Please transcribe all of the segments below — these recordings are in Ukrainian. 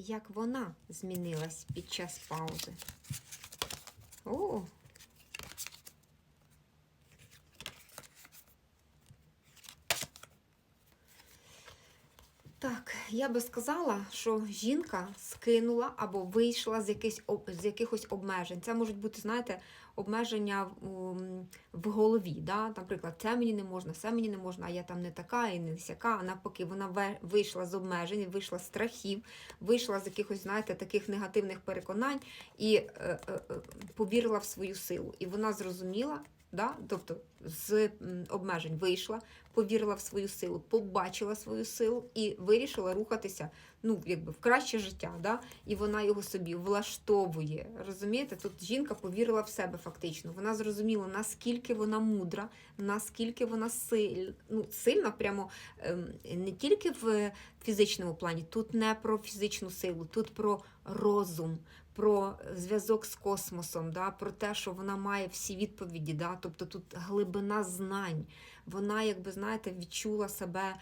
як вона змінилась під час паузи. О! Так, я би сказала, що жінка скинула або вийшла з, якихось, з якихось обмежень. Це можуть бути, знаєте, обмеження в, в голові. Да? Наприклад, це мені не можна, це мені не можна, а я там не така і не сяка. А навпаки, вона вийшла з обмежень, вийшла з страхів, вийшла з якихось, знаєте, таких негативних переконань і е, е, е, повірила в свою силу. І вона зрозуміла, да? тобто з обмежень вийшла, повірила в свою силу, побачила свою силу і вирішила рухатися ну, якби в краще життя. Да? І вона його собі влаштовує. Розумієте? Тут жінка повірила в себе фактично. Вона зрозуміла, наскільки вона мудра, наскільки вона силь, ну, сильна, прямо ем, не тільки в фізичному плані, тут не про фізичну силу, тут про розум. Про зв'язок з космосом, да, про те, що вона має всі відповіді, да, тобто тут глибина знань. Вона, якби знаєте, відчула себе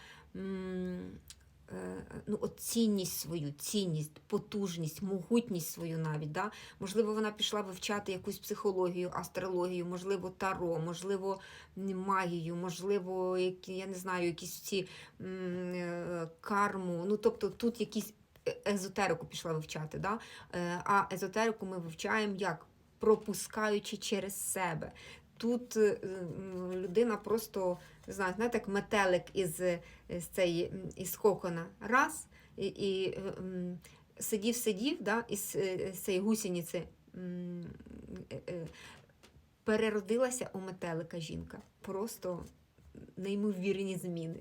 е, ну, от цінність свою, цінність, потужність, могутність свою навіть. Да? Можливо, вона пішла вивчати якусь психологію, астрологію, можливо, таро, можливо, магію, можливо, я не знаю, якісь ці м, е, карму. Ну, тобто тут якісь езотерику пішла вивчати. Да? Е, А езотерику ми вивчаємо як? Пропускаючи через себе. Тут е, людина просто не знаю, як метелик із, з цієї м, із кокона. Раз, і, і е, сидів, сидів, да, із цієї гусениці переродилася у метелика жінка. Просто неймовірні зміни.